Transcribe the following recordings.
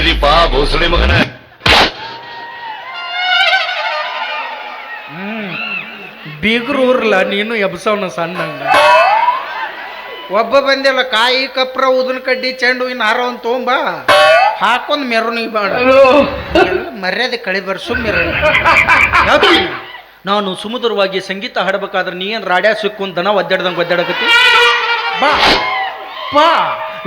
ಏನದೀಪ ಭೋಸಳೆ ಮಗನ ಊರ್ಲ, ನೀನು ಎಬ್ಸವನ ಸಣ್ಣ ಒಬ್ಬ ಬಂದಿಲ್ಲ ಕಾಯಿ ಕಪ್ರ, ಉದಿನ ಕಡ್ಡಿ, ಚೆಂಡು ಹೂವಿನ ಹಾರ ಒಂದು ಹಾಕೊಂಡ್ ಮೆರವಣಿಗೆ ಮರ್ಯಾದೆ ಕಳಿ ಬರ್ಸು ಮೆರವಣಿಗೆ ನಾನು? ಸುಮಧುರವಾಗಿ ಸಂಗೀತ ಹಾಡಬೇಕಾದ್ರೆ ನೀ ಏನು ರಾಡ್ಯಾ ಸಿಕ್ಕು ದನ ಒದ್ದಾಡ್ದಂಗೆ ಒದ್ದಾಡಕತ್ತಿ? ಬಾ. ಬಾ.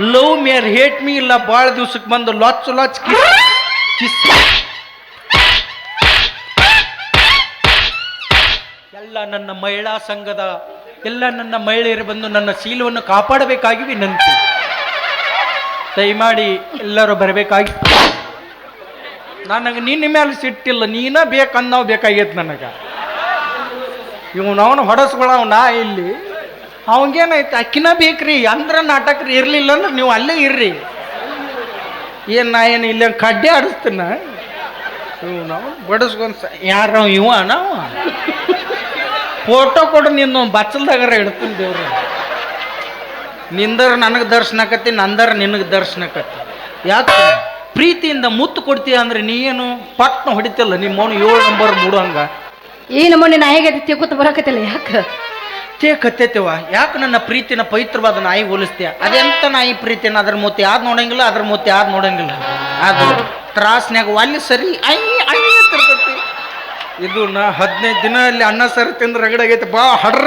ಲವ್ ಮೇರ್ ಹೇಟ್ ಮೀ ಇಲ್ಲ ಭಾಳ ದಿವ್ಸಕ್ಕೆ ಬಂದು ಲಾಚ್ ಲಾಚ್ ಕಿಸ್ ಎಲ್ಲ ನನ್ನ ಮಹಿಳಾ ಸಂಘದ, ಎಲ್ಲ ನನ್ನ ಮಹಿಳೆಯರು ಬಂದು ನನ್ನ ಶೀಲವನ್ನು ಕಾಪಾಡಬೇಕಾಗಿ ವಿನಂತಿ. ದಯಮಾಡಿ ಎಲ್ಲರೂ ಬರಬೇಕಾಗಿ. ನನಗೆ ನಿನ್ನ ಮೇಲೆ ಸಿಟ್ಟಿಲ್ಲ, ನೀನ ಬೇಕನ್ನೋ ಬೇಕಾಗೈತೆ ನನಗೆ. ಇವನು ಅವನು ಹೊಡಸ್ಕೊಳವ ನಾ ಇಲ್ಲಿ. ಅವಂಗೇನೈತೆ ಅಕ್ಕಿನ ಬೇಕ್ರಿ ಅಂದ್ರ ನಾಟಕ ಇರಲಿಲ್ಲ ಅಂದ್ರೆ ನೀವು ಅಲ್ಲೇ ಇರ್ರಿ. ಏನು ನಾ ಏನು ಇಲ್ಲ ಕಡ್ಡೆ ಆಡಿಸ್ತೀನ? ನಾವು ಬಡಿಸ್ಕೊಂಡ್ ಯಾರ ಇವ, ನಾವು. ಫೋಟೋ ಕೊಡು ನಿನ್ನ ಬಚ್ಚಲ್ದಾಗಾರ ಇಡ್ತೀನಿ ದೇವ್ರು. ನಿಂದರ ನನಗೆ ದರ್ಶನಕತ್ತಿ ನಂದರ ನಿನಗೆ ದರ್ಶನಕತ್ತಿ ಯಾಕೆ? ಪ್ರೀತಿಯಿಂದ ಮುತ್ತು ಕೊಡ್ತೀಯ ಅಂದ್ರೆ ನೀ ಏನು ಪಟ್ನ ಹೊಡಿತಿಲ್ಲ, ನಿಮ್ಮ ಏಳು ನಂಬರ್ ಮೂಡಂಗ. ಈ ನಮ್ಮನೆ ಹೇಗೆ ತಿಳ್ಕೊತ ಬರಕತ್ತಿಲ್ಲ, ಯಾಕ? ತೇ ಕತ್ತೈತಿವ ಯಾಕೆ ನನ್ನ ಪ್ರೀತಿನ ಪವಿತ್ರವಾದ ನಾಯಿ ಹೋಲಿಸ್ತೀಯ? ಅದೆಂತ ನಾಯಿ ಪ್ರೀತಿನ ಅದ್ರ ಮೂತಿ ಯಾವ್ದು ನೋಡಂಗಿಲ್ಲ, ಅದ್ರ ಮೂತಿ ಯಾವ್ದು ನೋಡಂಗಿಲ್ಲ. ಅದು ತ್ರಾಸ್ನ್ಯಾಗ ಅಲ್ಲಿ ಸರಿ ಐ ಐ ಇದು ನಾ ಹದಿನೈದು ದಿನ ಅಲ್ಲಿ ಅನ್ನ ಸರಿ ತಿಂದ್ರೆ ರಗಡಾಗೈತೆ. ಬಾ, ಹಡ್ರ.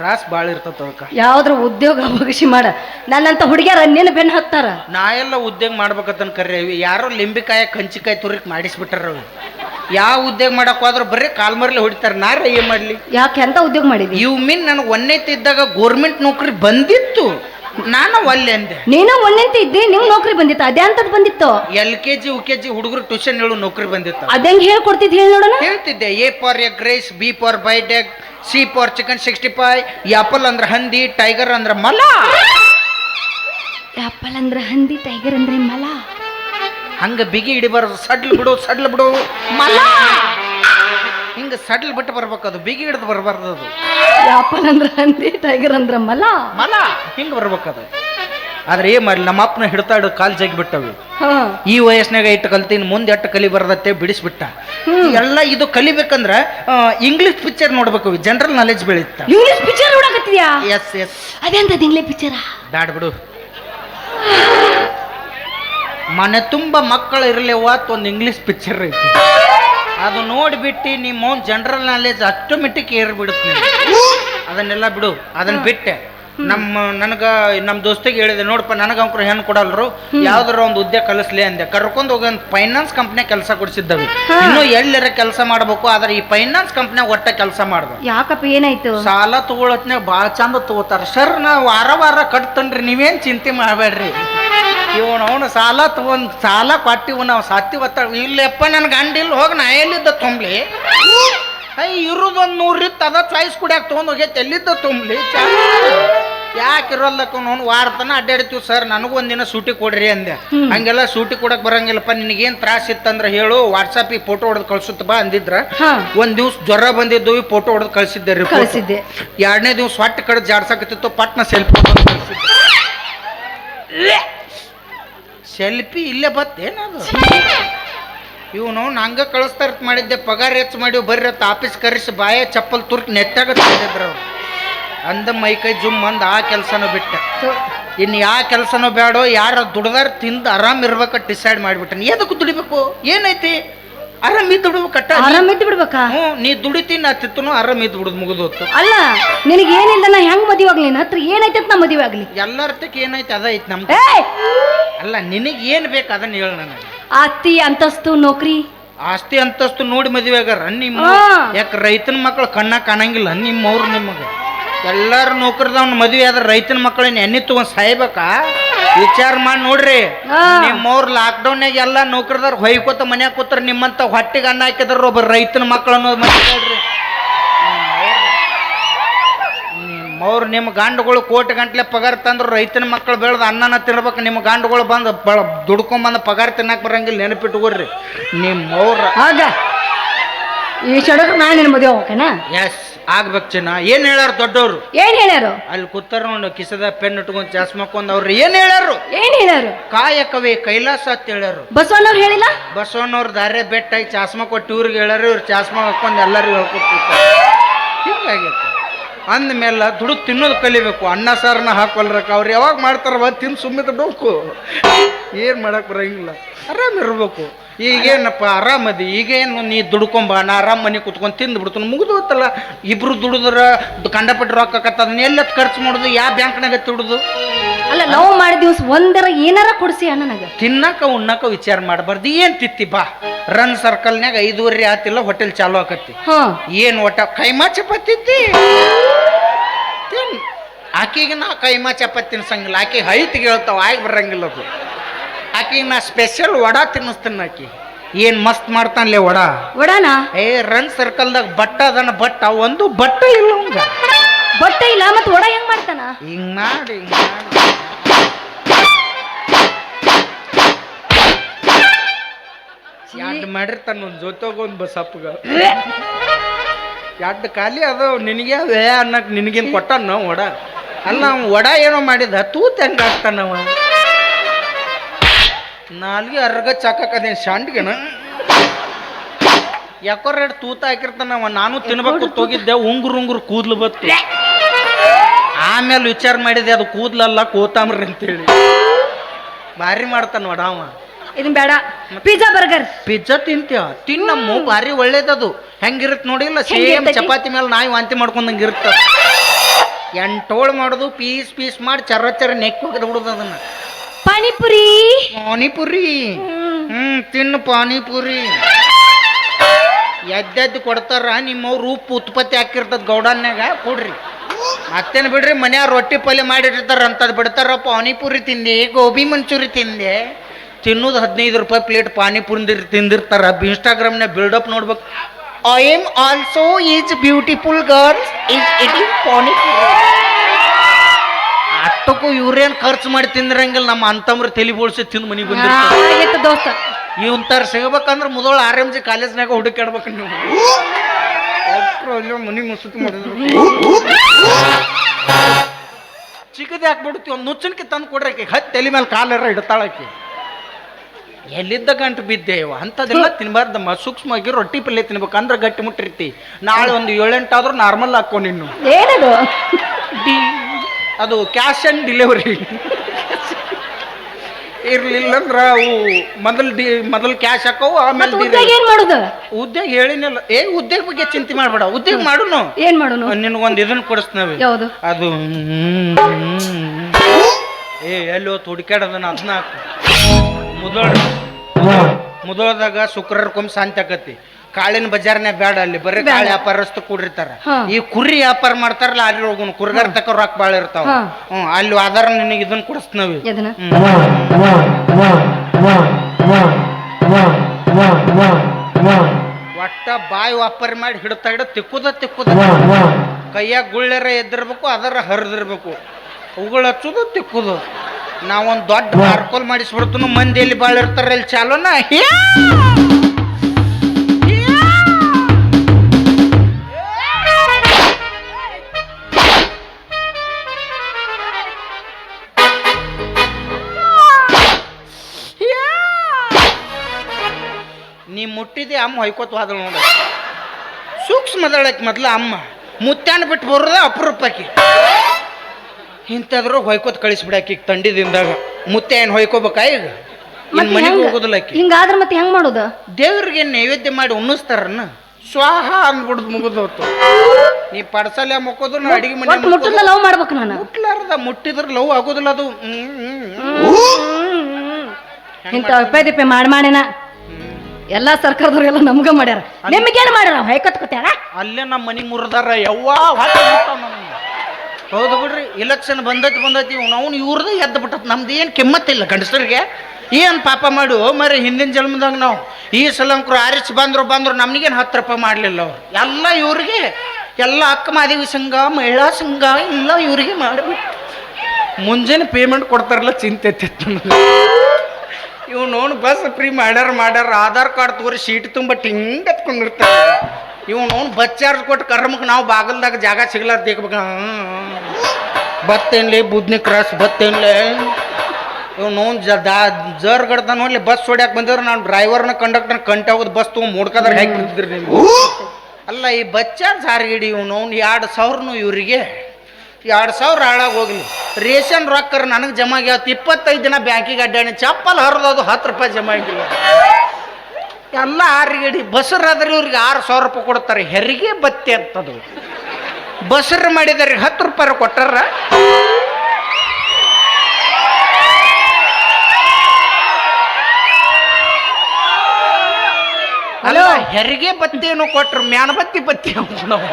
ತ್ರಾಸ್ ಭಾಳ ಇರ್ತದ ಯಾವ್ದ್ರ ಉದ್ಯೋಗ ಅವಕಾಶ ಮಾಡ. ನನ್ನಂತ ಹುಡುಗಿಯರ ನಿನ್ನ ಬೆನ್ನ ಹತ್ತಾರ. ನಾ ಎಲ್ಲ ಉದ್ಯೋಗ ಮಾಡ್ಬೇಕಂತ ಕರೆಯವಿ ಯಾರೋ ಲಿಂಬಿಕಾಯ ಕಂಚಿಕಾಯಿ ತುರಿಕ್ ಮಾಡಿಸ್ಬಿಟ್ಟಾರ ಅವು ಯಾವ ಉದ್ಯೋಗ ಮಾಡಕ್ ಹೋದ್ರ ಬರೀ ಕಾಲ್ಮರ್ಲಿ ಹೊಡಿತಾರ. ನಾರ ಏನ್ ಮಾಡ್ಲಿ. ಯಾಕೆ ಎಂತ ಉದ್ಯೋಗ ಮಾಡಿದಿ? ಇವ್ ಮೀನ್ ನನಗೆ ಒಂದನೇತಿ ಇದ್ದಾಗ ಗೋರ್ಮೆಂಟ್ ನೌಕರಿ ಬಂದಿತ್ತು. ನಾನು ಒಲ್ಲೆ ಅಂದೆ. ನೀನು ಒಂದಂತ ಇದ್ದಿ ನಿಂಗ್ ನೌಕರಿ ಬಂದಿತ್ತು ಅದೇ ಅಂತದ್ ಬಂದಿತ್ತು. L K G U K G ಹುಡುಗರು ಟ್ಯೂಷನ್ ಹೇಳು ನೌಕರಿ ಬಂದಿತ್ತು. ಅದಂಗ್ ಹೇಳ್ಕೊಡ್ತಿದ್ ಹೇಳಿ ನೋಡೋಣ. ಹೇಳ್ತಿದ್ದೆ A for egg rice B for bite egg C for chicken sixty five apple ಅಂದ್ರೆ ಹಂದಿ ಟೈಗರ್ ಅಂದ್ರೆ ಮಲ. ಆಪಲ್ ಅಂದ್ರೆ ಹಂದಿ ಟೈಗರ್ ಅಂದ್ರೆ ಮಲ. ಹಂಗ ಬಿಗಿ ಹಿಡಿಬಾರ್ದು ಸಡ್ಲ್ ಬಿಡು ಸಡ್ಲ್ ಬಿಡು. ಮಲ. ಹಿಂಗ ಸಡ್ಲ್ ಬಿಟ್ಟು ಬರ್ಬೇಕು ಅದು ಬಿಗಿ ಹಿಡಿದು ಬರಬಾರ್ದು ಅದು. ಆಪಲ್ ಅಂದ್ರ ಹಂದಿ ಟೈಗರ್ ಅಂದ್ರ ಮಲ. ಮಲ ಹಿಂಗ ಬರ್ಬೇಕದು. ಆದ್ರೆ ಏನ್ ಮಾಡ್ಲಿ ನಮ್ಮ ಅಪ್ಪನ ಹಿಡ್ತಾ ಕಾಲ್ ಜಗ್ಗಿ ಬಿಟ್ಟವು. ಹಾ. ಈ ವಯಸ್ಸಿನಾಗ ಇಟ್ಟು ಕಲ್ತೀನಿ ಮುಂದೆ ಎಟ್ಟು ಕಲಿ ಬರದತ್ತೆ ಬಿಡಿಸ್ಬಿಟ್ಟ. ಎಲ್ಲ ಇದು ಕಲಿಬೇಕಂದ್ರ ಇಂಗ್ಲಿಷ್ ಪಿಕ್ಚರ್ ನೋಡ್ಬೇಕು ಜನರಲ್ ನಾಲೆಜ್ ಬೆಳೀತ. ಇಂಗ್ಲಿಷ್ ಪಿಕ್ಚರ್ ನೋಡಕತ್ತಿದ್ಯಾ ಎಸ್ ಎಸ್ ಅದೆಂತದ್ ಇಂಗ್ಲಿಷ್ ಪಿಕ್ಚರ ಬ್ಯಾಡ ಬಿಡು. ಮನೆ ತುಂಬ ಮಕ್ಕಳು ಇರಲಿವ ಒಂದು ಇಂಗ್ಲಿಷ್ ಪಿಕ್ಚರ್ ಐತಿ. ಅದು ನೋಡಿಬಿಟ್ಟು ನಿಮ್ಮ ಜನರಲ್ ನಾಲೆಜ್ ಆಟೋಮೆಟಿಕ್ ಏರ್ಬಿಡುತ್ತೆ ಅದನ್ನೆಲ್ಲ ಬಿಡು ಅದನ್ನ ಬಿಟ್ಟೆ. ನಮ್ಮ ನನಗ ನಮ್ಮ ದೋಸ್ತಿಗೆ ಹೇಳಿದೆ ನೋಡಪ್ಪ ನನಗೆ ಅವ್ರು ಹೆಣ್ಣು ಕೊಡಲ್ರು. ಯಾವ್ದಾರ ಒಂದು ಉದ್ಯೋಗ ಕಲಿಸ್ಲಿ ಅಂದೆ. ಕರ್ಕೊಂಡು ಹೋಗಿ ಒಂದು ಫೈನಾನ್ಸ್ ಕಂಪ್ನಿ ಕೆಲಸ ಕೊಡಿಸಿದ್ದವಿ. ಇನ್ನು ಎಲ್ಲರ ಕೆಲಸ ಮಾಡ್ಬೇಕು ಆದ್ರೆ ಈ ಫೈನಾನ್ಸ್ ಕಂಪ್ನಿಯಾಗ ಒಟ್ಟ ಕೆಲಸ ಮಾಡ್ಬೇಕು ಯಾಕಪ್ಪ ಏನಾಯ್ತು? ಸಾಲ ತಗೊಳತ್ನಾಗ ಭಾಳ ಚಂದ ತಗೋತಾರ. ಸರ್ ನಾ ವಾರ ವಾರ ಕಟ್ತನ್ರಿ ನೀವೇನ್ ಚಿಂತೆ ಮಾಡಬೇಡ್ರಿ. ಇವನು ಅವನು ಸಾಲ ತಗೊಂಡ್ ಸಾಲ ಕೊಟ್ಟಿವ್ ನಾವು ಸತ್ತಿ ಒತ್ತ ಇಲ್ಲಪ್ಪ ನನ್ನ ಗಂಡ ಇಲ್ಲಿ ಹೋಗಿ ನಾ ಎಲ್ಲಿದ್ದ ತುಂಬಲಿ? ಇರೋದೊಂದು ನೂರು ಇತ್ತು ಅದ ಚಾಯ್ಸ್ ಕುಡಿಯಾಕ ತೊಗೊಂಡು ಹೋಗೈತೆ ಎಲ್ಲಿದ್ದ ತುಂಬಲಿ? ಯಾಕೆ ಇರೋಲ್ಲಕ್ಕ ಅವ್ನು ವಾರ್ತನ ಅಡ್ಡಾಡ್ತೀವಿ ಸರ್ ನನಗೂ ಒಂದಿನ ಸೂಟಿ ಕೊಡ್ರಿ ಅಂದೆ. ಹಂಗೆಲ್ಲ ಸೂಟಿ ಕೊಡಕ್ ಬರಂಗಿಲ್ಲಪ್ಪ ನಿನಗೇನು ತ್ರಾಸ ಇತ್ತಂದ್ರೆ ಹೇಳು ವಾಟ್ಸಪ್ಪಿಗೆ ಫೋಟೋ ಹೊಡೆದು ಕಳ್ಸುತ್ತ ಬಾ ಅಂದಿದ್ರ. ಒಂದ್ ದಿವ್ಸ ಜ್ವರ ಬಂದಿದ್ದು ಫೋಟೋ ಹೊಡೆದು ಕಳ್ಸಿದ್ದೆ ರೀ ಕಳಿಸಿದ್ದೆ. ಎರಡನೇ ದಿವ್ಸ ಹೊಟ್ಟೆ ಕಡೆ ಜಾಡ್ಸಕತ್ತಿತ್ತು ಪಟ್ನ ಸೆಲ್ಫಿ ಸೆಲ್ಫಿ ಇಲ್ಲೇ ಬತ್ತೇನದು ಇವನು ನಂಗೆ ಕಳಿಸ್ತಾರ ಮಾಡಿದ್ದೆ ಪಗಾರ ಹೆಚ್ಚು ಮಾಡಿ ಬರ್ರಿ ಅಂತ ಆಫೀಸ್ ಕರೆಸಿ ಬಾಯ ಚಪ್ಪಲ್ ತುರ್ಕ್ ನೆತ್ತಾಗ ಅವ್ರು. ಅಂದ ಮೈ ಕೈ ಜುಮ್ ಅಂದ ಆ ಕೆಲಸನೂ ಬಿಟ್ಟ. ಇನ್ನು ಯಾವ ಕೆಲಸನೂ ಬೇಡೋ ಯಾರ ದುಡ್ದಾರ ತಿಂದು ಆರಾಮ್ ಇರ್ಬೇಕು ಡಿಸೈಡ್ ಮಾಡಿಬಿಟ್ಟೆ ಎದಕ್ಕೆ ದುಡಿಬೇಕು? ಏನೈತಿ? ಆರಾಮ್ ಇದ್ದು ಬಿಡ್ಬೇಕಟ್ಟ ಆರಾಮ್ ಇದ್ದು ಬಿಡ್ಬೇಕಾ? ಹ್ಞೂ ನೀ ದುಡಿತೀನಿ ನಾ ತಿತ್ತನು ಆರಾಮ್ ಇದ್ದು ಬಿಡುದು ಹೋತು. ಅಲ್ಲ ನಿನಗೆ ಏನಿಲ್ಲ ನಾ ಹೆಂಗ್ ಮದುವೆ ಆಗ್ಲಿ? ನಿನ್ನ ಹತ್ರ ಏನೈತೆ ಅಂತ ನಾ ಮದುವೆ ಆಗ್ಲಿ? ಎಲ್ಲರ್ತಕ್ಕೆ ಏನೈತಿ ಅದ ಐತಿ ನಮ್ದು. ಏಯ್! ಅಲ್ಲ ನಿನಗೆ ಏನು ಬೇಕು ಅದನ್ನ ಹೇಳ ನನಗೆ. ಆಸ್ತಿ ಅಂತಸ್ತು ನೌಕರಿ? ಆಸ್ತಿ ಅಂತಸ್ತು ನೋಡಿ ಮದುವೆ ಆಗ್ಯಾರ. ನಿಮ್ಮ ಹಾ. ಯಾಕೆ ರೈತನ ಮಕ್ಕಳು ಕಣ್ಣ ಕಾಣಂಗಿಲ್ಲ ನಿಮ್ಮವ್ರು ನಿಮಗೆ. ಎಲ್ಲಾರು ನೌಕರದವ್ನ ಮದ್ವೆ ಆದ್ರೆ ರೈತನ ಮಕ್ಕಳನ್ನ ಎಣ್ಣೆ ತಗೊಂಡ್ ಸಾಯ್ಬೇಕಾ? ವಿಚಾರ ಮಾಡಿ ನೋಡ್ರಿ. ನಿಮ್ಮವ್ರ ನಿಮ್ಮವ್ರು ಲಾಕ್ಡೌನ್ಯಾಗ ಎಲ್ಲ ನೌಕರದವ್ರು ಹೊಯ್ಕೋತ ಮನ್ಯಾಗ ಕೂತ್ರ ನಿಮ್ಮಂತ ಹೊಟ್ಟಿಗೆ ಅನ್ನ ಹಾಕಿದ್ರ ಒಬ್ಬ ರೈತನ ಮಕ್ಕಳು ಅನ್ನೋದು ಮರ್ತ್ಬೇಡ್ರಿ ಅವ್ರು ನಿಮ್ಮ ಗಂಡುಗಳು ಕೋಟಿ ಗಂಟ್ಲೆ ಪಗಾರ ತಂದ್ರು ರೈತನ ಮಕ್ಕಳು ಬೆಳೆದು ಅನ್ನನ ತಿನ್ಬೇಕು ನಿಮ್ಮ ಗಂಡುಗಳು ಬಂದು ಬಳ ದುಡ್ಕೊಂಬಂದು ಪಗಾರ ತಿನ್ನಕ್ಕೆ ಬರಂಗಿಲ್ಲ ನೆನಪಿಟ್ಕೊಡ್ರಿ ನಿಮ್ಮವ್ರ ಆಗ ಈ ಸಡಕ್ ನಾನು ನಿನ್ನ ಮದುವೆ ಹೋಗ್ಕೇನ ಎಸ್ ಆಗ್ಬೇಕು ಚಿನ್ನ. ಏನ್ ಹೇಳ್ಯಾರ ದೊಡ್ಡವರು? ಏನ್ ಹೇಳ್ಯಾರು? ಅಲ್ಲಿ ಕೂತಾರ ನೋಡು ಕಿಸದ ಪೆನ್ ಇಟ್ಕೊಂಡ್ ಚಾಸ್ಮಕ್ಕೊಂಡ್ ಅವ್ರು. ಏನ್ ಹೇಳ್ಯಾರು? ಏನ್ ಹೇಳ್ಯಾರು? ಕಾಯಕವೇ ಕೈಲಾಸ ಅಂತ ಹೇಳ್ಯಾರು. ಬಸವಣ್ಣವ್ರು ಹೇಳಿಲ್ಲ? ಬಸವಣ್ಣವ್ರ ದಾರೆ ಬೆಟ್ಟಾಗಿ ಚಾಸ್ಮ ಕೊಟ್ಟು ಇವ್ರಿಗೆ ಹೇಳಾರು ಇವ್ರು ಚಾಸ್ಮ ಹಾಕೊಂಡು ಎಲ್ಲರಿಗೂ ಹೇಳ್ಕೊಟ್ಟಿರ್ತಾರೆ. ಹಿಂಗಾಗೈತೆ ಅಂದ್ಮೇಲೆ ದುಡ್ಡು ತಿನ್ನೋದು ಕಲಿಬೇಕು. ಅನ್ನ ಸಾರನ್ನ ಹಾಕೊಲ್ರಕ್ಕ. ಅವ್ರು ಯಾವಾಗ ಮಾಡ್ತಾರವ ತಿಂದು ಸುಮ್ಮನೆ ಡೋಕು ಏನು ಮಾಡಕ್ ಬರಂಗಿಲ್ಲ. ಆರಾಮ್ ಇರ್ಬೇಕು. ಈಗೇನಪ್ಪ ಆರಾಮದಿ? ಈಗೇನು ನೀ ದುಡ್ಕೊಂಬ? ನಾ ಆರಾಮ್ ಮನೆ ಕುತ್ಕೊಂಡು ತಿಂದು ಬಿಡ್ತು ಮುಗಿದು ಹೋತಲ್ಲ. ಇಬ್ರು ದುಡಿದ್ರ ಕಂಡಪಟ್ಟು ರೊಕ್ಕ ಕತ್ತದ. ಎಲ್ಲ ಖರ್ಚು ಮಾಡುದು ಯಾವ ಬ್ಯಾಂಕ್ನಾಗ ತುಡುದು ಅಲ್ಲ ಲವ್ ಮಾಡಿ ದಿವಸ ಒಂದರ ಏನಾರ ಕೊಡಿಸಿ ನನಗೆ. ತಿನ್ನಕ ಉಣ್ಣಕ ವಿಚಾರ ಮಾಡಬಾರ್ದು. ಏನ್ ತಿತ್ತಿ ಬಾ. ರನ್ ಸರ್ಕಲ್ನ್ಯಾಗ ಐದೂವರೆ ಆತಿಲ್ಲ ಹೋಟೆಲ್ ಚಾಲು ಆಕತ್ತಿ. ಹಾ. ಏನ್ ಒಟ್ಟ ಕೈಮಾ ಚಪಾತಿ ತಿನ್ ಆಕಿಗೆ ನಾ ಕೈಮಾ ಚಪಾತಿ ತಿನ್ಸಂಗಿಲ್ಲ. ಆಕಿ ಹೈತ್ ಹೇಳ್ತಾವ ಆಗಿ ಬರಂಗಿಲ್ಲ ಅದು. ಆಕಿಗೆ ನಾ ಸ್ಪೆಷಲ್ ವಡಾ ತಿನ್ನಿಸ್ತೀನಿ ಆಕಿ. ಏನ್ ಮಸ್ತ್ ಮಾಡ್ತಾನೆ ವಡಾ? ವಡಾನ? ಏ ರನ್ ಸರ್ಕಲ್ದಾಗ ಬಟ್ಟ ಅದನ್ನ ಬಟ್ಟ ಒಂದು ಬಟ್ಟ ಇಲ್ಲ ಅವಂಗ. ಬಟ್ಟೆ ಇಲ್ಲ ಮತ್ ಒಡ ಹೆಂಗ್ ಮಾಡ್ತಾನ? ಹಿಂಗ್ ಮಾಡಿ ಹಿಂಗ್ ಮಾಡಿ. ಎರಡು ಮಾಡಿರ್ತಾನ ಒಂದು ಜೊತೆಗೆ ಒಂದು ಬಸಪ್ಪಗ. ಎರಡು ಖಾಲಿ ಅದಾವ ನಿನಗೆ ವೇ ಅನ್ನಕ್ ನಿನಗೇನು ಕೊಟ್ಟಾನ ವಡ? ಅಲ್ಲ ಅವ ವಡ ಏನೋ ಮಾಡಿದ ತೂತ್ ಹೆಂಗೆ ಆಗ್ತಾನವ ನಾಲ್ಗೆ ಅರ್ಗ ಚಾಕಕ್ಕದೇನು ಶಾಂಡ್ಗೆನ? ಯಾಕೋ ರೇಟ್ ತೂತ ಹಾಕಿರ್ತಾನವ ನಾನು ತಿನ್ಬೇಕು ತೋಗಿದ್ದೆ ಉಂಗುರು ಉಂಗುರು ಕೂದ್ಲು ಬತ್ತು. ಆಮೇಲೆ ವಿಚಾರ ಮಾಡಿದೆ ಅದು ಕೂದ್ಲಲ್ಲ ಕೋತಾಮ್ರಿ ಅಂತೇಳಿ. ಭಾರಿ ಮಾಡ್ತಾನ ನೋಡ ಅವ. ಇದನ್ ಬೇಡ. Pizza burger. ಪಿಜ್ಜಾ ತಿಂತ್ಯ? ತಿನ್ನಮ್ಮ ಭಾರಿ ಒಳ್ಳೇದದು. ಹೆಂಗಿರುತ್ತೆ ನೋಡಿಲ್ಲ ಸೇಮ್ ಚಪಾತಿ ಮೇಲೆ ನಾಯಿ ವಾಂತಿ ಮಾಡ್ಕೊಂಡಂಗೆ ಇರ್ತದೆ ಎಂಟೋಳು ಮಾಡೋದು ಪೀಸ್ ಪೀಸ್ ಮಾಡಿ ಚರ್ರ ಚರ ನೆಕ್ ಹೋಗಿದ್ ಬಿಡೋದು ಅದನ್ನ. ಪಾನಿಪುರಿ? ಪಾನಿಪುರಿ? ಹ್ಮ್. ತಿನ್ನು ಪಾನಿಪುರಿ. ಎದ್ದೆದ್ದು ಕೊಡ್ತಾರ ನಿಮ್ಮವ್ರು ಉಪ್ಪು ಉತ್ಪತ್ತಿ ಹಾಕಿರ್ತದ ಗೌಡನ್ಯಾಗ ಕೊಡ್ರಿ. ಮತ್ತೇನು ಬಿಡ್ರಿ ಮನ್ಯಾಗ ರೊಟ್ಟಿ ಪಲ್ಯ ಮಾಡಿರ್ತಾರ ಅಂತದ್ ಬಿಡ್ತಾರ ಪಾನಿಪುರಿ ತಿಂದೆ ಗೋಬಿ ಮಂಚೂರಿ ತಿಂದೆ. ತಿನ್ನೋದು ಹದಿನೈದು ರೂಪಾಯಿ ಪ್ಲೇಟ್ ಪಾನಿಪುರಿ ತಿಂದಿರ್ತಾರ. ಇನ್ಸ್ಟಾಗ್ರಾಮ್ನಾಗ ಬಿಲ್ಡಪ್ ನೋಡ್ಬೇಕು. I am also is beautiful girls is eating panipuri? ಅಷ್ಟಕ್ಕೂ ಇವ್ರೇನ್ ಖರ್ಚು ಮಾಡಿ ತಿಂದ್ರಂಗಿಲ್ಲ ನಮ್ಮ ಅಂತಮ್ರ ತಲೆ ಬೋಳ್ಸಿ ತಿಂದು ಮನೆಗೆ ಬಂದಿರ್ತಾರೆ. ಆಗಿತ್ತು ದೋಸ್ತ. ಇವನ್ ತರ ಸಿಗ್ಬೇಕಂದ್ರ ಮೊದಲು ಆರ್ ಎಂ ಜಿ ಕಾಲೇಜ್ನಾಗ ಹುಡುಕಾಡ್ಬೇಕು ನೀವು. ಮನಿ ಅಲ್ಲೇ ಮನೆ ಮುಸುತಿ ಮಾಡಿದ್ರು. ಚಿಕ್ಕದೇ ಹಾಕ್ಬಿಡ್ತೀವಿ ಒಂದು ನುಚ್ಚುನಕ್ಕೆ ತಂದು ಕೊಡ್ರಿ ಆಕೆ. ಹತ್ತಿ ತಲೆ ಮೇಲೆ ಕಾಲರ ಇಡ್ತಾಳಕ್ಕೆ ಎಲ್ಲಿದ್ದ ಗಂಟು ಬಿದ್ದೆ ಇವ ಅಂಥದ್ದೆಲ್ಲ ತಿನ್ಬಾರ್ದಮ್ಮ. ಸೂಕ್ಷ್ಮವಾಗಿ ರೊಟ್ಟಿ ಪಲ್ಯ ತಿನ್ಬೇಕಂದ್ರೆ ಗಟ್ಟಿ ಮುಟ್ಟಿರ್ತಿ. ನಾಳೆ ಒಂದು ಏಳೆಂಟಾದ್ರೂ ನಾರ್ಮಲ್ ಹಾಕೋ ನಿನ್ನು. ಏನದು? ಡಿ. ಅದು ಕ್ಯಾಶ್ ಆನ್ ಡೆಲಿವರಿ. ಇರ್ಲಿಲ್ಲ ಅಂದ್ರೆ ಅವು ಮೊದಲ್ ಡಿ ಮೊದಲ್ ಕ್ಯಾಶ್ ಹಾಕೋ ಆಮೇಲೆ ಉದ್ಯೋಗ ಏನ್ ಮಾಡುದು? ಉದ್ಯೋಗ ಹೇಳಿನಲ್ಲ. ಏ ಉದ್ಯೋಗ ಬಗ್ಗೆ ಚಿಂತೆ ಮಾಡ್ಬೇಡ. ಉದ್ಯೋಗ ಮಾಡುನು. ಏನ್ ಮಾಡೋನು? ನಿನಗೊಂದು ಇದನ್ನ ಕೊಡಿಸ್ತೀವಿ ಯಾವುದು? ಅದು ಏ ಎಲ್ಲೋ ಹೋತ್ ಹುಡುಕ್ಯಾಡದನ್ನ ಅದನ್ನ ಮುದೋಳ ಮುದೋಳದಾಗ ಶುಕ್ರವಾರಕ್ಕೊಮ್ಮೆ ಶಾಂತಿ ಆಕತಿ ಕಾಳಿನ ಬಜಾರ್ನೇ ಬೇಡ ಅಲ್ಲಿ ಬರೀ ಕಾಳಿ ವ್ಯಾಪಾರಸ್ತ ಕೂಡಿರ್ತಾರ. ಈ ಕುರಿ ವ್ಯಾಪಾರ ಮಾಡ್ತಾರಲ್ಲ ಅಲ್ಲಿ ಹೋಗುಣ ಕುರ್ಗಾರ್ ತಕ ರೊಕ್ಕ ಬಾಳ ಇರ್ತಾವ. ಹ್ಮ್ ಅಲ್ಲಿ ಆಧಾರ ನಿನಗೆ ಇದನ್ನ ಕೊಡಿಸ್ತೀವಿ ಒಟ್ಟ ಬಾಯಿ ವ್ಯಾಪಾರ ಮಾಡಿ ಹಿಡ್ತಾ ಹಿಡ ತಿಕ್ಕುದ ತಿಕ್ಕುದ ಕೈಯಾಗ ಗುಳ್ಳೆರ ಎದ್ದಿರ್ಬೇಕು ಅದರ ಹರಿದಿರ್ಬೇಕು. ಅವುಗಳು ಹಚ್ಚುದು ತಿಕ್ಕುದು. ನಾವೊಂದು ದೊಡ್ಡ ಮಾರ್ಕೋಲ್ ಮಾಡಿಸ್ಬಿಡ್ತು ಮಂದಿ ಎಲ್ಲಿ ಬಾಳಿರ್ತಾರ ಇರ್ತಾರ ಇಲ್ಲಿ ಚಾಲೋನ? ಅಮ್ಮ ಹೊಯ್ಕೋತ ಹೋದಳು ನೋಡ. ಸೂಕ್ಷ್ಮದಳಕ್ಕೆ ಮೊದ್ಲ ಅಮ್ಮ. ಮುತ್ತಾನ ಬಿಟ್ಟು ಬರೋದ ಅಪರೂಪಕ್ಕೆ. ಇಂಥದ್ರು ಹೊಯ್ಕೋತ ಕಳಿಸ್ಬಿಡಾಕಿ ಈಗ ತಂಡಿದಿಂದಾಗ. ಮುತ್ತೆ ಏನು ಹೊಯ್ಕೋಬೇಕಾ ಈಗ? ಇನ್ ಮತ್ತೆ ಮನೆಗೆ ಹೆಂಗ? ಹೋಗೋದಿಲ್ಲ ಆಕಿ. ಹಿಂಗಾದ್ರ ಮತ್ತೆ ಹೆಂಗ್ ಮಾಡೋದು? ದೇವ್ರಿಗೆ ನೈವೇದ್ಯ ಮಾಡಿ ಉಣ್ಣಿಸ್ತಾರನ್ನ. ಸ್ವಾಹ ಅಂದ್ಬಿಡ್ದು ಮುಗಿದೋತು ನೀ ಪಡ್ಸಲ್ಯ ಮುಕ್ಕೋದು ನಾ ಅಡಿಗೆ ಮನೆ ಒಟ್ಟು ಮುಟ್ಟದ ಲವ್ ಮಾಡ್ಬೇಕು ನಾನು. ಮುಟ್ಲಾರ್ದ ಮುಟ್ಟಿದ್ರ ಲವ್ ಆಗೋದಿಲ್ಲ ಅದು. ಹ್ಮ್, ಹ್ಮ್, ಹ್ಮ್. ಇಂಥ ಉಪಾಯ ಹ್ಮ್ ಮಾಡಿ ಮಾಡಿನ. ಎಲ್ಲಾ ಸರ್ಕಾರದವ್ರೆಲ್ಲ ನಮ್ಗ ಮಾಡ್ಯಾರ. ನಿಮ್ಗೇನ್ ಮಾಡ್ಯಾರ ಹೈಕತ್ಕೋತ್ಯಾರ ಅಲ್ಲೇ ನಮ್ಮ ಮನೆ ಮುರಿದಾರ ಯವ್ವಾ. ಹೌದು ಬಿಡ್ರಿ ಇಲೆಕ್ಷನ್ ಬಂದೈತಿ ಬಂದೈತಿ ಅವ್ನು ಇವ್ರದ್ದು ಎದ್ದು ಬಿಟ್ಟತ್. ನಮ್ದು ಏನು ಕೆಮ್ಮತ್ತಿಲ್ಲ ಗಂಡಸರಿಗೆ. ಏನು ಪಾಪ ಮಾಡು ಮರಿ ಹಿಂದಿನ ಜನ್ಮದಾಗ ನಾವು ಈ ಸಲ ಆರಿಸ್ ಆರಿಸಿ ಬಂದ್ರು ಬಂದ್ರು ನಮಗೇನು ಹತ್ತು ರೂಪಾಯಿ ಮಾಡಲಿಲ್ಲ ಅವ್ರು. ಎಲ್ಲ ಇವ್ರಿಗೆ ಎಲ್ಲ ಅಕ್ಕ ಮಾದೇವಿ ಸಂಘ ಮಹಿಳಾ ಸಂಘ ಎಲ್ಲ ಇವ್ರಿಗೆ ಮಾಡ್ಬಿಟ್ಟು ಮುಂಜಾನೆ ಪೇಮೆಂಟ್ ಕೊಡ್ತಾರಲ್ಲ ಚಿಂತೆ ಎತ್ತಿತ್ತು ಇವ್ ನೋನು ಬಸ್ ಫ್ರೀ ಮಾಡ್ಯಾರ ಮಾಡ್ಯಾರ, ಆಧಾರ್ ಕಾರ್ಡ್ ತೋರಿ ಸೀಟ್ ತುಂಬ ಟಿಂಗ್ ಹತ್ಕೊಂಡಿರ್ತಾರೆ ಇವನು ಬಸ್ ಚಾರ್ಜ್ ಕೊಟ್ಟು ಕರ್ಮಕ್ಕೆ ನಾವು ಬಾಗಲ್ದಾಗ ಜಾಗ ಸಿಗ್ಲಾರ್ದ ದೇಕ್ಬೇಕ ಬತ್ತೇನ್ಲಿ ಬುದ್ನಿ ಕ್ರಾಸ್, ಬತ್ತೇನ್ಲಿ. ಇವ್ನು ಅವ್ನು ಜ, ದಾ ಜರ್ ಗಡ್ತಾನ ನೋಡ್ಲಿ ಬಸ್ ಹೊಡ್ಯಾಕ ಬಂದಿದ್ರು ನಾನು ಡ್ರೈವರ್ನ ಕಂಡಕ್ಟರ್ ಕಂಟೆ ಹೋಗೋದು ಬಸ್ ತೊಗೊಂಡು ಮುಡ್ಕದ್ರ ಹಾಕಿ ಬಿಡ್ತಿದ್ರಿ ನೀವು. ಅಲ್ಲ ಈ ಬಚ್ಚಾರ್ ಹಾರ್ಗಿಡಿ ಇವನು ಅವ್ನು ಎರಡು ಸಾವಿರನು ಇವರಿಗೆ. ಎರಡು ಸಾವಿರ ಹಾಳಾಗಿ ಹೋಗ್ಲಿ. ರೇಷನ್ ರೊಕ್ಕರ್ ನನಗೆ ಜಮ ಆಗ್ಯಾವತ್ತು ಇಪ್ಪತ್ತೈದು ದಿನ ಬ್ಯಾಂಕಿಗೆ ಅಡ್ಡಾಣಿ ಚಪ್ಪಲ್ ಹರಿದೋದು ಹತ್ತು ರೂಪಾಯಿ ಜಮ ಆಗಿಲ್ಲ. ಎಲ್ಲ ಆರ್ಗಿಡಿ ಆದ್ರೆ ಇವ್ರಿಗೆ ಆರು ಸಾವಿರ ರೂಪಾಯಿ ಕೊಡ್ತಾರೆ. ಹೆರಿಗೆ ಬತ್ತೆ ಅಂತದು. ಬಸರು ಮಾಡಿದರೆ ಹತ್ತು ರೂಪಾಯಿ ಕೊಟ್ಟಾರ? ಅಲ್ಲ ಹೆರಿಗೆ ಬತ್ತಿ ಕೊಟ್ರು ಮ್ಯಾನ್ ಬತ್ತಿ ನಾವು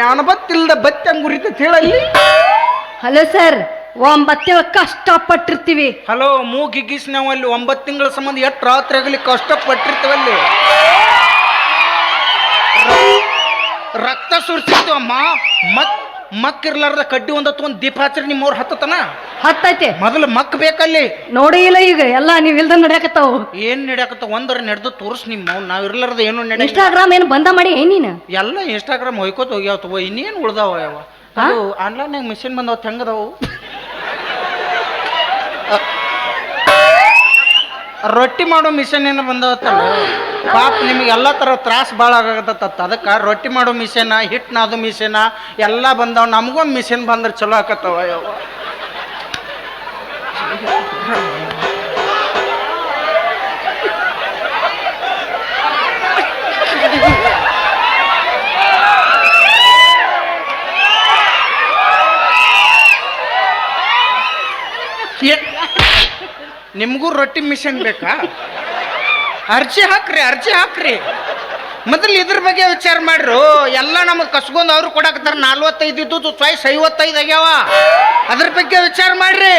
ಮ್ಯಾನಬತ್ತಿ ಬತ್ತಿಲ್ಲದ ಬತ್ತಿ ಹಂಗ ಉರಿತೈತಿ ಹೇಳಲ್ಲಿ ಹಲೋ ಸರ್ ಒಂಬತ್ತು ಕಷ್ಟಪಟ್ಟಿರ್ತೀವಿ. ಹಲೋ ಮೂಗಿಗಿಸ್ ನಾವು ಅಲ್ಲಿ ಒಂಬತ್ತು ತಿಂಗಳ ಸಂಬಂಧ ಎಷ್ಟು ರಾತ್ರಿ ಆಗಲಿ ಕಷ್ಟಪಟ್ಟಿರ್ತೀವಲ್ಲಿ? ರಕ್ತ ರಕ್ತ ಸುರಿಸಿರ್ತೀವಮ್ಮ ಮಕ್ ಮಕ್ಕಿರ್ಲಾರ್ದ ಕಡ್ಡಿ ಒಂದ ಒಂದು ದೀಪ ಹಚ್ಚ್ರಿ ನಿಮ್ಮ ಅವ್ರ ಹತ್ತತನ? ಹತ್ತೈತೆ. ಮೊದಲು ಮಕ್ ಬೇಕಲ್ಲಿ? ನೋಡಿ ಇಲ್ಲ ಈಗ ಎಲ್ಲ ನೀವ್ ಇಲ್ದ ನಡೆಯಕತ್ತಾವು. ಏನ್ ನಡೆಯಕತ್ತ ಒಂದರ ನಡೆದು ತೋರ್ಸ್ ನಿಮ್ಮ ನಾವ್ ಇರ್ಲಾರ್ದ ಏನು ನಡೆ ಇನ್ಸ್ಟಾಗ್ರಾಮ್ ಏನು ಬಂದ ಮಾಡಿ ಏನಿನ ನೀನು? ಎಲ್ಲ ಇನ್ಸ್ಟಾಗ್ರಾಮ್ ಹೋಯ್ಕೋತ ಹೋಗ್ಯಾವ ತಗೋ. ಇನ್ನೇನು ಉಳ್ದಾವ ಯಾವ ಅದು ಆನ್ಲೈನ್ಯಾಗ ಮಿಷಿನ್ ಬಂದವ. ಹೆಂಗದಾವು? ರೊಟ್ಟಿ ಮಾಡೋ ಮಿಷನ್ ಏನು ಬಂದವತ್ತಲ್ಲ ಪಾಪ ನಿಮಗೆ ಎಲ್ಲ ಥರ ತ್ರಾಸ ಭಾಳ ಆಗತ್ತತ್ತ ಅದಕ್ಕೆ ರೊಟ್ಟಿ ಮಾಡೋ ಮಿಷಿನ ಹಿಟ್ಟು ನಾದು ಮಿಷಿನ, ಎಲ್ಲ ಬಂದಾವ ನಮಗೊಂದು ಮಿಷಿನ್ ಬಂದ್ರೆ ಚಲೋ ಆಕತ್ತವ ಯಾವ ನಿಮಗೂ ರೊಟ್ಟಿ ಮಿಷನ್ ಬೇಕಾ? ಅರ್ಜಿ ಹಾಕ್ರಿ ಅರ್ಜಿ ಹಾಕ್ರಿ. ಮೊದಲು ಇದ್ರ ಬಗ್ಗೆ ವಿಚಾರ ಮಾಡ್ರು. ಎಲ್ಲ ನಮಗೆ ಕಸ್ಕೊಂಡ್ ಅವ್ರು ಕೊಡಕತ್ತಾರ. ನಲ್ವತ್ತೈದು ಇದ್ದು ಚಾಯ್ಸ್ ಐವತ್ತೈದು ಆಗ್ಯಾವ. ಅದ್ರ ಬಗ್ಗೆ ವಿಚಾರ ಮಾಡ್ರಿ.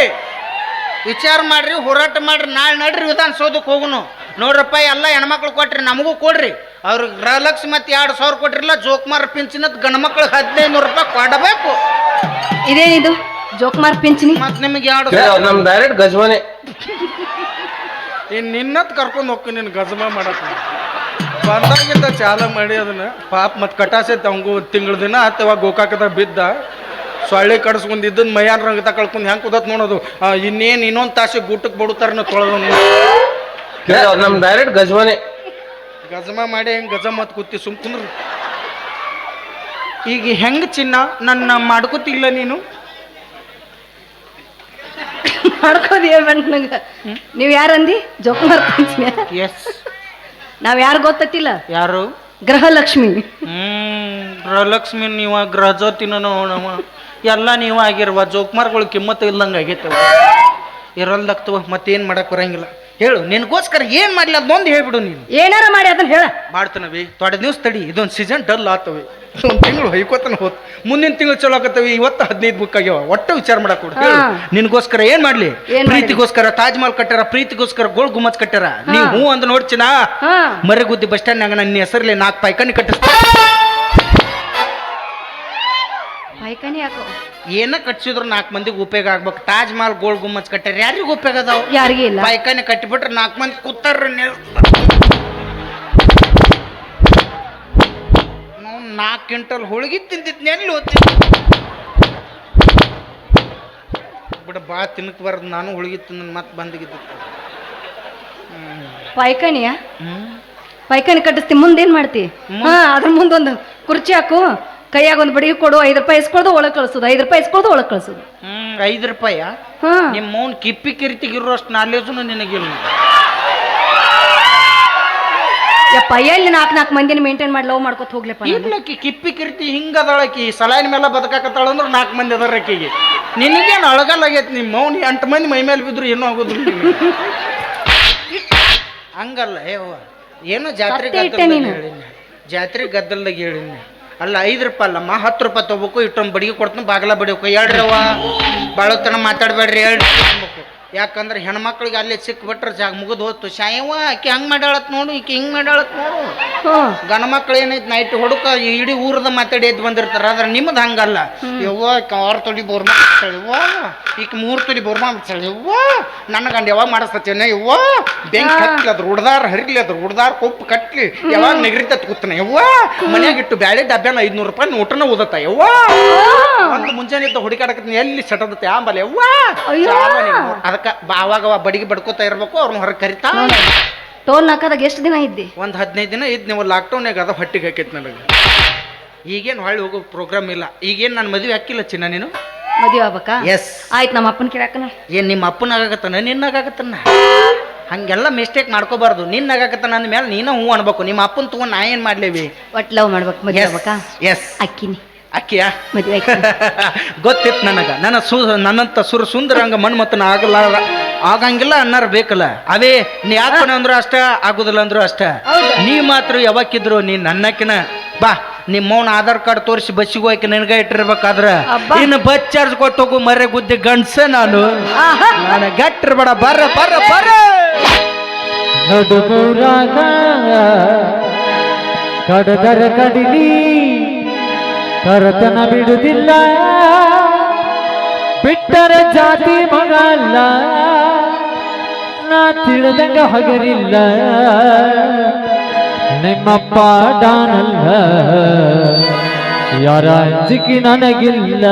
ವಿಚಾರ ಮಾಡ್ರಿ ಹೋರಾಟ ಮಾಡ್ರಿ. ನಾಳೆ ನಡ್ರಿ ವಿಧಾನಸೌಧಕ್ಕೆ ಹೋಗುನು. ನೋಡ್ರಪ್ಪ ಎಲ್ಲ ಹೆಣ್ಮಕ್ಳು ಕೊಟ್ರಿ ನಮಗೂ ಕೊಡ್ರಿ. ಅವ್ರಿಗೆ ಲಕ್ಷ ಮತ್ತೆ ಎರಡು ಸಾವಿರ ಕೊಟ್ರಿಲ್ಲ ಜೋಕ್ಮಾರ್ ಪಿಂಚಿನದ್ದು ಗಂಡು ಮಕ್ಳಿಗೆ ಹದಿನೈದು ನೂರು ರೂಪಾಯಿ ಕೊಡಬೇಕು. ಇದೇನಿದು? ಜೋಕ್ಮಾರ್ ಪಿಂಚಣಿ? ಮತ್ತೆ ನಿಮಗೆ ಎರಡು ನಮ್ಮ ನಮ್ ಡೈರೆಕ್ಟ್ ಗಜ್ಮನೆ. ಇನ್ನು ನಿನ್ನತ್ ಕರ್ಕೊಂಡು ಹೋಗ್ತೀನಿ ನಿನ್ನ ಗಜಮ ಮಾಡಕ್ಕೆ ಬಂದಾಗಿಂದ ಚಾಲ ಮಾಡಿ ಅದನ್ನ. ಪಾಪ ಮತ್ತು ಕಟಾಸೆ ತಂಗು ತಿಂಗಳ ದಿನ ಅಥವಾ ಗೋಕಾಕದಾಗ ಬಿದ್ದ. ಸೊಳ್ಳೆ ಕಡಿಸ್ಕೊಂಡು ಇದನ್ನ ಮೈಯಾನ್ ರಂಗ ಕಳ್ಕೊಂಡು ಹೆಂಗೆ ಕುದತ್ ನೋಡೋದು. ಇನ್ನೇನು ಇನ್ನೊಂದು ತಾಸಿಗೆ ಗುಟ್ಟಕ್ಕೆ ಬಡುತ್ತಾರನ್ನ ತೊಳೆದು ನಮ್ಮ ಡೈರೆಕ್ಟ್ ಗಜಮಾನೆ. ಗಜಮ ಮಾಡಿ ಹೆಂಗೆ ಗಜ ಮತ್ ಕೂತಿ ಸುಮ್ ಕುಂದ್ರು. ಈಗ ಹೆಂಗೆ ಚಿನ್ನ? ನನ್ನ ಮಾಡ್ಕೊತಿಲ್ಲ ನೀನು? ಮಾಡ್ಕೋದಿ ಹೇಳ್ಬೇಡ ನಂಗ ನೀವ್ ಯಾರಂದಿ? ಜೋಕ್ ಪಿಂಚಣಿ ಎಸ್ ನಾವ್ ಯಾರು ಗೊತ್ತಿಲ್ಲ ಯಾರು? ಗೃಹಲಕ್ಷ್ಮಿ. ಹ್ಮ್ ಗೃಹಲಕ್ಷ್ಮಿ ನೀವ ಗೃಹಜ್ಯೋತಿನ ನೋಡವ ಎಲ್ಲ ನೀವ ಆಗಿರುವ ಜೋಕ್ಮಾರ್ಗಳು ಕಿಮ್ಮತ್ತು ಇಲ್ದಂಗೆ ಆಗೈತೆ ಇರಲ್ದಾಗ್ತವ ಮತ್ತೇನು ಮಾಡಕ್ ಬರಂಗಿಲ್ಲ. ಹೇಳು ನಿನಗೋಸ್ಕರ ಏನು ಮಾಡ್ಲಿ ಅದೊಂದು ಹೇಳ್ಬಿಡು ನೀನು. ಏನಾರ ಮಾಡಿ ಅದನ್ನ ಹೇಳ. ಮಾಡ್ತಾನವಿ ತೊಡೆ ದಿವ್ಸ ತಡಿ ಇದೊಂದು ಸೀಸನ್ ಡಲ್ ಆತವೆ ಒಂದು ತಿಂಗಳು ಹೈಕೋತನ ಹೋತ್. ಮುಂದಿನ ತಿಂಗಳು ಚಲೋ ಆಗತ್ತವೆ ಇವತ್ತು ಹದಿನೈದು ಬುಕ್ ಆಗ್ಯಾವ. ಒಟ್ಟು ವಿಚಾರ ಮಾಡಕ್ ಕೊಡು ಹೇಳು ಹಾ. ನಿನಗೋಸ್ಕರ ಏನ್ ಮಾಡ್ಲಿ? ಏನ್ ಮಾಡ್ಲಿ? ಪ್ರೀತಿಗೋಸ್ಕರ ತಾಜ್ ಮಹಲ್ ಕಟ್ಟಾರ ಪ್ರೀತಿಗೋಸ್ಕರ ಗೋಲ್ ಗುಮ್ಮಚ್ ಕಟ್ಟಾರ. ನೀವು ಹ್ಞೂ ಅಂದ್ ನೋಡ್ಚಿನಾ ಹಾ. ಮರಗುದ್ದಿ ಬಸ್ ಸ್ಟ್ಯಾಂಡ್ನಾಗ ನನ್ನ ಹೆಸರಲ್ಲಿ ನಾಲ್ಕು ಪೈಕಣಿ ಕಟ್ಟಿಸ್ತ ಪೈಕಾನಿ ಯಾಕೋ? ಏನ ಕಟ್ಸಿದ್ರು ನಾಲ್ಕು ಮಂದಿಗೆ ಉಪಯೋಗ ಆಗ್ಬೇಕು. ತಾಜ್ ಮಹಲ್ ಗೋಲ್ ಗುಮ್ಮಚ್ ಕಟ್ಟಾರ ಯಾರಿಗೂ ಉಪಯೋಗ ಅದಾವ? ಯಾರಿಗೂ ಇಲ್ಲ. ಬೈಕನ್ನ ಕಟ್ಟಿಬಿಟ್ರೆ ನಾಲ್ಕು ಮಂದಿ ಕೂತಾರ ನಾಲ್ಕು ಕ್ವಿಂಟಲ್ ಹೋಳಿಗೆ ತಿಂದಿದ್ನ ನೆಲ್ಲಿ ಓದ್ತಿದ್ದೆ ಬಿಡ ಬಾ ತಿನ್ನಕ್ ಬಾರ್ದು ನಾನು ಹೋಳಿಗೆ ತಿಂದ ಮತ್ತೆ ಬಂದಿಗಿದ್ದೆ. ಪೈಕಾನಿಯ ಹ್ಞೂ ಪೈಕಾನಿ ಕಟ್ಟಿಸ್ತಿ ಮುಂದೇನ್ ಮಾಡ್ತಿ? ಹಾ ಅದ್ರ ಮುಂದೊಂದು ಕುರ್ಚಿ ಹಾಕು. ಕೈಯಾಗ ಒಂದು ಬಡಿಗೆ ಕೊಡು ಐದು ರೂಪಾಯಿ ಇಸ್ಕೊಳ್ದು ಒಳಗೆ ಕಳಿಸೋದು. ಐದು ರೂಪಾಯಿ ಇಸ್ಕೊಳ್ದು ಒಳಗೆ ಕಳ್ಸೋದು. ಹ್ಮ್ ಐದು ರೂಪಾಯ ಹಾಂ. ನಿಮ್ಮ ಮೌನ್ ಕಿಪ್ಪಿ ಕಿರಿತಿಗೆ ಅಷ್ಟು ನಾಲೇಜು ನಿನಗಿಲ್ಲ ಯಪ್ಪ ಎಲ್ಲಿ ನಾಲ್ಕು ನಾಲ್ಕು ಮಂದಿನ ಮೇಂಟೈನ್ ಮಾಡಿ ಲವ್ ಮಾಡ್ಕೊತ ಹೋಗ್ಲಪ್ಪ ನಾನು? ಇರ್ಲಕ್ಕಿ ಕಿಪ್ಪಿ ಕಿರ್ತಿ ಹಿಂಗದಾಳಕಿ ಸಲೈನ್ ಮೇಲೆ ಬದುಕಾಕತ್ತಾಳ ಅಂದ್ರೆ ನಾಲ್ಕು ಮಂದಿ ಅದರ ಆಕಿಗೆ. ನಿನಗೇನು ಅಳಗಲ್ಲ ಆಗೈತಿ ನಿಮ್ಮ ಮೌನ್? ಎಂಟು ಮಂದಿ ಮೈ ಮೇಲೆ ಬಿದ್ರು ಏನೂ ಆಗೋದಿಲ್ಲ ನಿನಗೆ. ಹಂಗಲ್ಲ ಏವ ಏನೋ ಜಾತ್ರೆ ಸತ್ಯ ಇಟ್ಟೆ ಗದ್ದಲ್ದಾಗ ನೀನು. ಹೇಳಿನಿ ಜಾತ್ರೆ ಗದ್ದಲ್ದಾಗ ಹೇಳಿನಿ ಅಲ್ಲ, ಐದು ರೂಪಾಯಿ ಅಲ್ಲಮ್ಮ, ಹತ್ತು ರೂಪಾಯಿ ತೊಗೋಬೇಕು, ಇಟ್ಟೊಂದು ಬಡಿಗೆ ಕೊಡ್ತೀನಿ, ಬಾಗಲ ಬಡಿಬೇಕು ಎರಡು ರವ ಬಾಳತನ ಮಾತಾಡಬೇಡ್ರಿ, ಹೇಳ್ರಿ. ಅನ್ಬೇಕು ಯಾಕಂದ್ರೆ ಹೆಣ್ಮಕ್ಳಿಗೆ ಅಲ್ಲೇ ಸಿಕ್ ಬಿಟ್ರೆ ಜಾಗ ಮುಗಿದು ಹೋತು ಶಾಯವ್ವ ಆಕೆ ಹಂಗೆ ಮಾಡಾಳತ್ ನೋಡು ಈಕೆ ಹಿಂಗೆ ಮಾಡಾಳತ್ ನೋಡು. ಗಂಡ ಮಕ್ಳು ಏನೈತೆ ನೈಟ್ ಹುಡುಕ ಇಡೀ ಊರದ ಮಾತಾಡಿ ಎದ್ದು ಬಂದಿರ್ತಾರೆ ಆದ್ರೆ ನಿಮ್ದು ಹಂಗಲ್ಲ. ಯವ್ವ ಆರು ತೊಡಿ ಬೋರ್ಮಾ ಯವ್ವ. ಈಕೆ ಮೂರು ತೊಡಿ ಬೋರ್ಮಾ ಯವ್ವ. ನನ್ನ ಗಂಡ ಯಾವಾಗ ಮಾಡಿಸ್ತೇನೆ ಯವ್ವ. ಬೆಂಕಿ ಹತ್ಲಿ ಅದ್ರ ಹುಡ್ದಾರ ಹರಿಲಿ ಅದ್ರ ಹುಡ್ದಾರ ಕೊಪ್ಪು ಕಟ್ಲಿ ಯಾವಾಗ ನೆಗರಿತ ಕೂತಾನೆ ಯವ್ವ. ಮನೆಯಾಗ ಇಟ್ಟು ಬ್ಯಾಳೆ ಡಬ್ಬ್ಯಾನ ಐದ್ನೂರು ರೂಪಾಯಿ ನೋಟನ ಓದತ್ತ ಯವ್ವ. ಅಂತ ಮುಂಜಾನೆ ಇದ್ದ ಹುಡುಕಾಡಕತ್ತೀನಿ ಎಲ್ಲಿ ಸೆಟದತ್ತೆ ಆಮೇಲೆ ಯವ್ವ. ಅಯ್ಯೋ. ಅದಕ್ಕೆ ಅವಾಗ ಅವ ಬಡಿಗೆ ಬಡ್ಕೋತಾ ಇರ್ಬೇಕು ಅವ್ರನ್ನ ಹೊರಗೆ ಕರಿತಾ ಟೋಲ್ ಹಾಕದಾಗ ಎಷ್ಟು ದಿನ ಇದ್ದಿ? ಒಂದು ಹದಿನೈದು ದಿನ ಇದ್ದು ನೀವು ಲಾಕ್ಡೌನ್ಯಾಗ ಅದ ಹೊಟ್ಟಿಗೆ ಹಾಕೈತಿ ನನಗೆ. ಈಗೇನು ಹೊಳ್ಳಿ ಹೋಗೋ ಪ್ರೋಗ್ರಾಮ್ ಇಲ್ಲ. ಈಗೇನು ನಾನು ಮದುವೆ ಹಾಕಿಲ್ಲ ಚಿನ್ನ ನೀನು? ಮದುವೆ ಆಗ್ಬೇಕಾ? ಎಸ್ ಆಯ್ತು ನಮ್ಮ ಅಪ್ಪನ ಕೇಳಾಕನ ಏನು ನಿಮ್ಮ ಅಪ್ಪನಾಗತ್ತನ ನಿನ್ನಾಗತ್ತನ ಹಂಗೆಲ್ಲ ಮಿಸ್ಟೇಕ್ ಮಾಡ್ಕೋಬಾರ್ದು. ನಿನ್ನಾಗತ್ತನ ಅಂದ ಮೇಲೆ ನೀನು ಹ್ಞೂ ಅನ್ಬೇಕು. ನಿಮ್ಮ ಅಪ್ಪನ ತಗೊಂಡು ನಾ ಏನು ಮಾಡ್ಲೇವಿ? ಒಟ್ಟು ಲವ್ ಮಾಡ್ಬೇಕು ಮದುವೆ ಆಗ್ಬೇಕಾ? ಎಸ್ ಅಕ್ಕಿನಿ. ಅಕ್ಕಿಯಾ ಮದುವೆ ಗೊತ್ತಿತ್ತು ನನಗೆ. ನನ್ನ ಸು ನನ್ನಂತ ಸುರ ಸುಂದರಂಗ ಮನ್ಮತನ ಆಗಲ್ಲ ಆಗಂಗಿಲ್ಲ ಅನ್ನಾರ ಬೇಕಲ್ಲ. ಅವೇ ನೀ ಯಾಕನ ಅಂದ್ರೂ ಅಷ್ಟ ಆಗುದಿಲ್ಲ ಅಂದ್ರು ಅಷ್ಟ ನೀ ಮಾತ್ರ ಯಾವಕ್ಕಿದ್ರು ನೀ ನನ್ನಕಿನ ಬಾ ನಿಮ್ಮ ಮೌನ ಆಧಾರ್ ಕಾರ್ಡ್ ತೋರಿಸಿ ಬಸ್ಸಿಗೆ ಹೋಗಿ ನಿನಗ ಇಟ್ಟಿರ್ಬೇಕಾದ್ರ. ಇನ್ನು ಬಸ್ ಚಾರ್ಜ್ ಕೊಟ್ಟು ಹೋಗು ಮರೆ ಗುದ್ದಿ ಗಂಡ್ಸ ನಾನು. ಆಹಾ. ನಾನು ಗಟ್ಟಿರ್ಬೇಡ ಬರ್ರ ಬರ್ರ ಬರ್ರ ನಡುಗುರಾಗ ಕಡದರ ಕಡಿಲಿ ಕರತನ ಬಿಡುದಿಲ್ಲ ಬಿಟ್ಟರ ಜಾತಿ ಮಗಲ್ಲ ನಾ ತಿಳಿದಂಗ ಹಗರಿಲ್ಲ. ನಿಮ್ಮಪ್ಪ ಡಾನಲ್ಲ ಯಾರ ಅಂಜಿಕೆ ನನಗಿಲ್ಲ.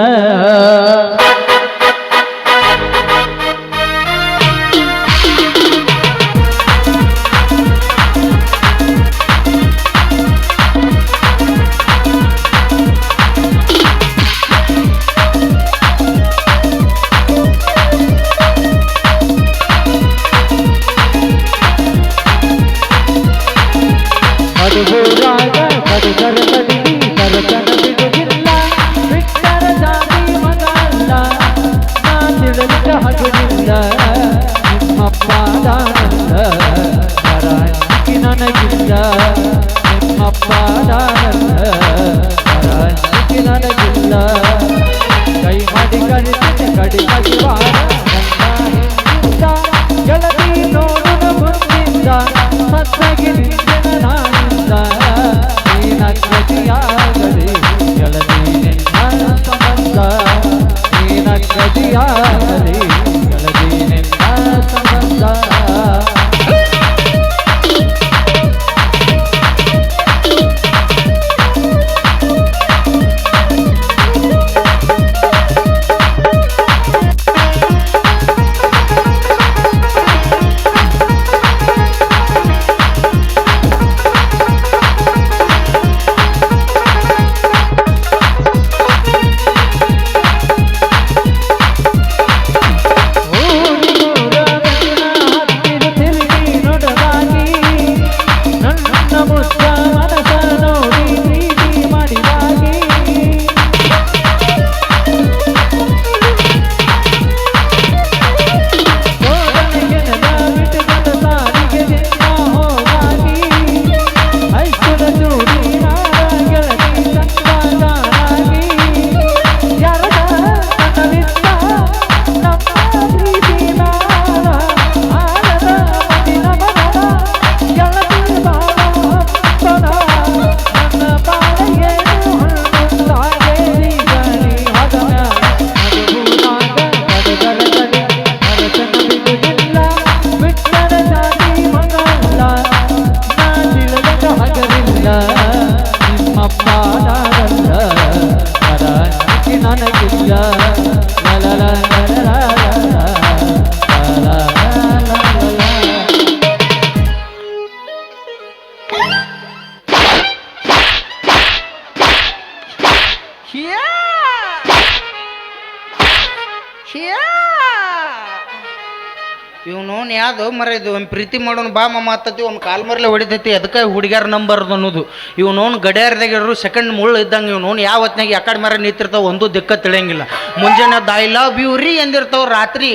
ಇವನು ಯಾವ್ದು ಮರ ಇದು ಒಂದು ಪ್ರೀತಿ ಮಾಡೋನು ಬಾ ಮಮ್ಮ ಹತ್ತತಿ ಒಂದು ಕಾಲ್ ಮರಲೆ ಹೊಡಿತೈತಿ ಅದಕ್ಕೆ ಹುಡುಗ್ಯಾರ ನಂಬರ್ದು ಅನ್ನೋದು. ಇವನೋನ್ ಗಡಿಯಾರದಾಗಿರೋ ಸೆಕೆಂಡ್ ಮುಳ್ಳು ಇದ್ದಂಗೆ ಇವನೋನ್ ಯಾವ ಹೊತ್ನಾಗ ಯಾಕಡೆ ಮರ ನಿಂತಿರ್ತಾವೆ ಒಂದು ದಿಕ್ಕ ತಿಳಿಯಂಗಿಲ್ಲ. ಮುಂಜಾನೆ ಐ ಲವ್ ಯು ರೀ ಅಂದಿರ್ತಾವ ರಾತ್ರಿ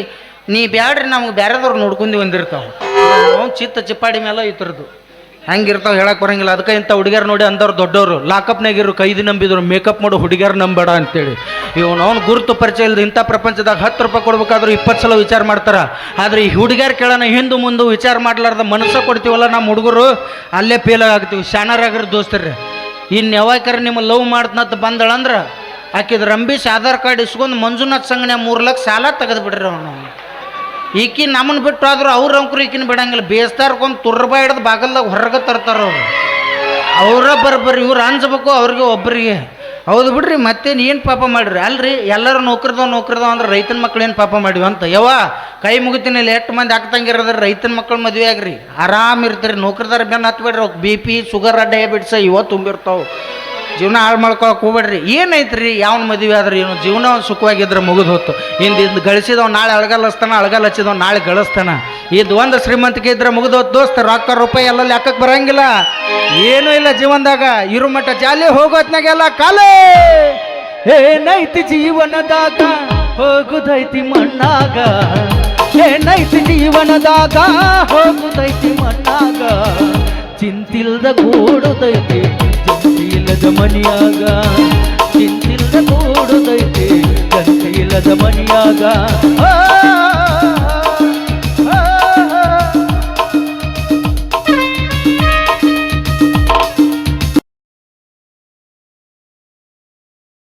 ನೀ ಬ್ಯಾಡ್ರಿ ನಮ್ಗೆ ಬೇರೆದವ್ರು ನೋಡ್ಕೊಂಡು ಬಂದಿರ್ತಾವ ಅವ್ನು ಚಿತ್ತ ಚಿಪ್ಪಾಡಿ ಮೇಲೆ ಇತರದು ಹೆಂಗಿರ್ತಾವ ಹೇಳಕ್ಕೆ ಬರಂಗಿಲ್ಲ. ಅದಕ್ಕೆ ಇಂಥ ಹುಡುಗಿಯರ್ ನೋಡಿ ಅಂದವ್ರು ದೊಡ್ಡವರು. ಲಾಕಪ್ನಾಗಿರು ಕೈದಿ ನಂಬಿದ್ರು, ಮೇಕಪ್ ಮಾಡೋ, ಹುಡುಗಿಯರ್ ನಂಬೇಡ ಅಂತೇಳಿ. ಇವನು ಅವ್ನು ಗುರುತು ಪರಿಚಯ ಇಲ್ಲದೆ ಇಂಥ ಪ್ರಪಂಚದಾಗ ಹತ್ತು ರೂಪಾಯಿ ಕೊಡ್ಬೇಕಾದ್ರೂ ಇಪ್ಪತ್ತು ಸಲ ವಿಚಾರ ಮಾಡ್ತಾರ. ಆದ್ರೆ ಈ ಹುಡುಗಿಯರ್ ಕೇಳೋಣ, ಹಿಂದೆ ಮುಂದೆ ವಿಚಾರ ಮಾಡ್ಲಾರ್ದ ಮನಸ್ಸು ಕೊಡ್ತೀವಲ್ಲ ನಮ್ಮ ಹುಡುಗರು? ಅಲ್ಲೇ ಫೇಲ್ ಆಗ್ತೀವಿ. ಶಾನರಾಗಿರೋ ದೋಸ್ತರ್ರಿ. ಇನ್ನು ಯಾವಾಗಾರ ನಿಮ್ಮ ಲವ್ ಮಾಡ್ತನತ್ ಬಂದಳಂದ್ರೆ ಆಕಿದ ರಂಬಿಸಿ ಆಧಾರ್ ಕಾರ್ಡ್ ಇಸ್ಕೊಂಡು ಮಂಜುನಾಥ್ ಸಂಘನೆ ಮೂರು ಲಕ್ಷ ಸಾಲ ತೆಗೆದು ಬಿಡ್ರಿ ಅವನು. ಈಕಿ ನಮ್ಮನ್ನು ಬಿಟ್ಟು ಆದರೂ ಅವ್ರ ಅಂಕರು ಈಕಿನ ಬಿಡಂಗಿಲ್ಲ. ಬೇಸ್ತಾರ್ಕೊಂಡು ತುರ್ಬಾ ಹಿಡ್ದು ಬಾಗಲ್ದಾಗ ಹೊರಗೆ ತರ್ತಾರ ಅವರು. ಅವರ ಬರ್ಬರ್ರಿ ಇವ್ರು ಅನ್ಸ್ಬೇಕು ಅವ್ರಿಗೆ ಒಬ್ಬರಿಗೆ ಹೌದು ಬಿಡ್ರಿ ಮತ್ತೇನು ಏನು ಪಾಪ ಮಾಡಿರಿ? ಅಲ್ರಿ, ಎಲ್ಲರೂ ನೌಕರಿದವ್ ನೌಕರಿದವ್ ಅಂದ್ರೆ ರೈತನ ಮಕ್ಳು ಏನು ಪಾಪ ಮಾಡಿವಿ ಅಂತ. ಯವ್ವ, ಕೈ ಮುಗಿತೀನಿ ಇಲ್ಲಿ ಎಷ್ಟು ಮಂದಿ ಆಗ್ತಂಗಿರೋದ್ರೆ ರೈತನ ಮಕ್ಳು ಮದುವೆ ಆಗ್ರಿ. ಆರಾಮ್ ಇರ್ತೀರಿ, ನೌಕರಿದಾರ ಬೆನ್ನ ಹತ್ಬೇಡ್ರಿ. ಬಿ ಪಿ, ಶುಗರ್, ಡಯಾಬಿಟಿಸ್ ಇವ ತುಂಬಿರ್ತಾವೆ. ಜೀವನ ಹಾಳು ಮಾಡ್ಕೊಳಕ್ ಹೋಗ್ಬೇಡ್ರಿ. ಏನೈತ್ರಿ? ಯಾವನ ಮದುವೆ ಆದ್ರೆ ಏನು? ಜೀವನ ಒಂದು ಸುಖವಾಗಿದ್ರೆ ಮುಗಿದು ಹೊತ್ತು ಇಂದ ಇಂದು ಗಳಿಸಿದವ್ ನಾಳೆ ಅಳಗಲ್ ಹಚ್ತಾನ ಅಳಗಲ್ ಹಚ್ಚಿದವ್ ನಾಳೆ ಗಳಿಸ್ತಾನ. ಇದು ಒಂದು ಶ್ರೀಮಂತಿಕೆ ಇದ್ರೆ ಮುಗಿದು ಹೋಯ್ತು ದೋಸ್ತ, ರೊಕ್ಕ ರೂಪಾಯಿ ಎಲ್ಲ ಲೆಕ್ಕಕ್ಕೆ ಬರಂಗಿಲ್ಲ. ಏನೂ ಇಲ್ಲ ಜೀವನದಾಗ. ಇರು ಮಟ್ಟ ಜಾಲಿ ಹೋಗೋತ್ನಾಗೆಲ್ಲ ಕಾಲೇ. ಏನೈತಿ ಜೀವನದಾಗ ಹೋಗುದೈತಿ ಮಣ್ಣಾಗ. ಏನೈತಿ ಜೀವನದಾಗ ಹೋಗುದೈತಿ ಮಣ್ಣಾಗ. ಚಿಂತಿಲ್ದ ಕೂಡುದೈತಿ ಮನಿಯಾಗ ಚಿಂತಿಲ್ಲದ ಕೂಡುದೈತೆ ಗಂಟೆ ಇಲ್ಲದ ಮನಿಯಾಗ.